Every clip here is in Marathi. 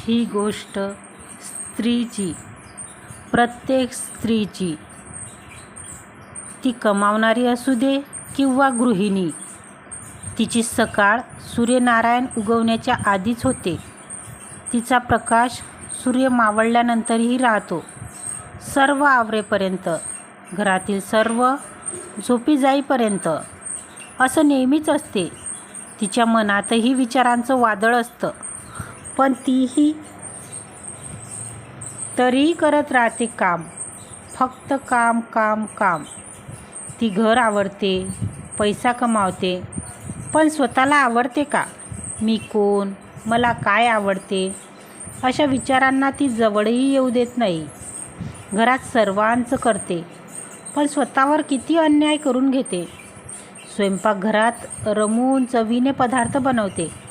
ही गोष्ट स्त्रीची प्रत्येक स्त्रीची. ती कमावणारी असू दे किंवा गृहिणी. तिची सकाळ सूर्यनारायण उगवण्याच्या आधीच होते. तिचा प्रकाश सूर्य मावळल्यानंतरही राहतो. सर्व आवरेपर्यंत घरातील सर्व झोपी जाईपर्यंत. असं नेहमीच असते. तिच्या मनातही विचारांचं वादळ असतं. पण तीही तरीही करत राहते काम. फक्त काम काम काम. ती घर आवडते पैसा कमावते पण स्वतःला आवडते का? मी कोण? मला काय आवडते? अशा विचारांना ती जवळही येऊ देत नाही. घरात सर्वांचं करते पण स्वतःवर किती अन्याय करून घेते. स्वयंपाकघरात रमून चवीने पदार्थ बनवते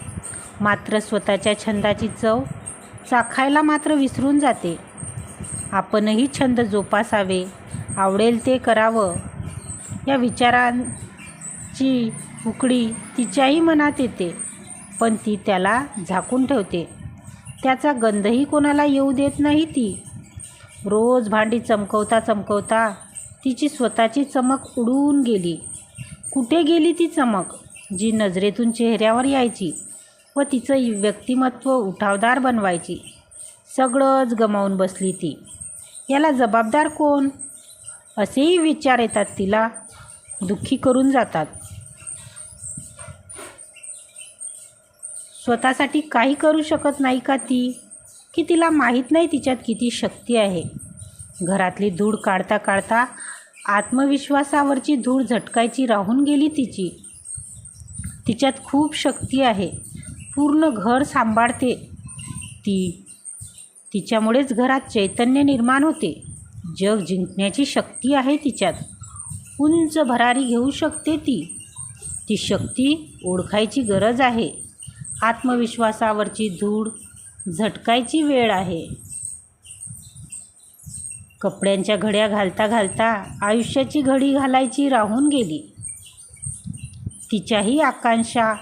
मात्र स्वतःच्या छंदाची चव चाखायला मात्र विसरून जाते. आपणही छंद जोपासावे आवडेल ते करावं. या विचारांची उकडी तिच्याही मनात येते पण ती त्याला झाकून ठेवते. त्याचा गंधही कोणाला येऊ देत नाही ती. रोज भांडी चमकवता चमकवता तिची स्वतःची चमक उडून गेली. कुठे गेली ती चमक? जी नजरेतून चेहऱ्यावर यायची. व तिचं व्यक्तिमत्व उठावदार बनवायची. सगळंच गमावून बसली ती. याला जबाबदार कोण? असेही विचार येतात तिला. दुःखी करून जातात. स्वतःसाठी काही करू शकत नाही का ती? की तिला माहीत नाही तिच्यात किती शक्ती आहे? घरातली धूळ काढता काढता आत्मविश्वासावरची धूळ झटकायची राहून गेली तिची. तिच्यात खूप शक्ती आहे. पूर्ण घर सांभाळते. ती तिच्यामुळेच घरात चैतन्य निर्माण होते. जग जिंकण्याची शक्ती आहे तिच्यात. उंच भरारी घेऊ शकते ती. ती शक्ती ओळखायची गरज आहे. आत्मविश्वासावरची धूळ झटकायची वेळ आहे. कपड्यांच्या घड्या घालता घालता आयुष्याची घडी घालायची राहून गेली. तिच्याही आकांक्षा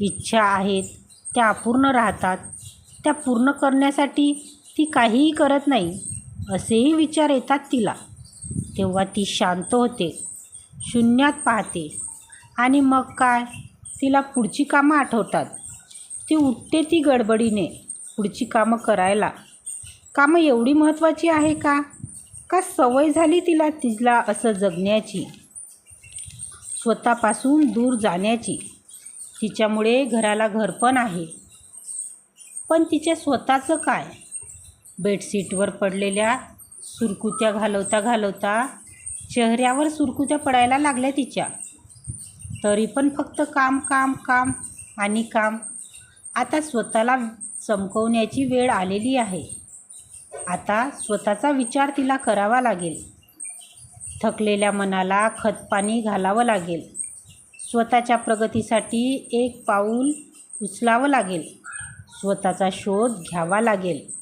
इच्छा आहेत त्या अपूर्ण राहतात. त्या पूर्ण करण्यासाठी ती काहीही करत नाही असेही विचार येतात तिला. तेव्हा ती शांत होते शून्यात पाहते. आणि मग काय? तिला पुढची कामं आठवतात. ती उठते ती गडबडीने पुढची कामं करायला. कामं एवढी महत्त्वाची आहे का? का सवय झाली तिला तिला असं जगण्याची? स्वतःपासून दूर जाण्याची. तिच्यामुळे घराला घर पण आहे. पण तिच्या स्वतःचं काय? बेडशीटवर पडलेल्या सुरकुत्या घालवता घालवता चेहऱ्यावर सुरकुत्या पडायला लागल्या तिच्या. तरी पण फक्त काम काम काम आणि काम. आता स्वतःला चमकवण्याची वेळ आलेली आहे. आता स्वतःचा विचार तिला करावा लागेल. थकलेल्या मनाला खतपाणी घालावं लागेल. स्वतःच्या प्रगतीसाठी एक पाऊल उचलावं लागेल. स्वतःचा शोध घ्यावा लागेल.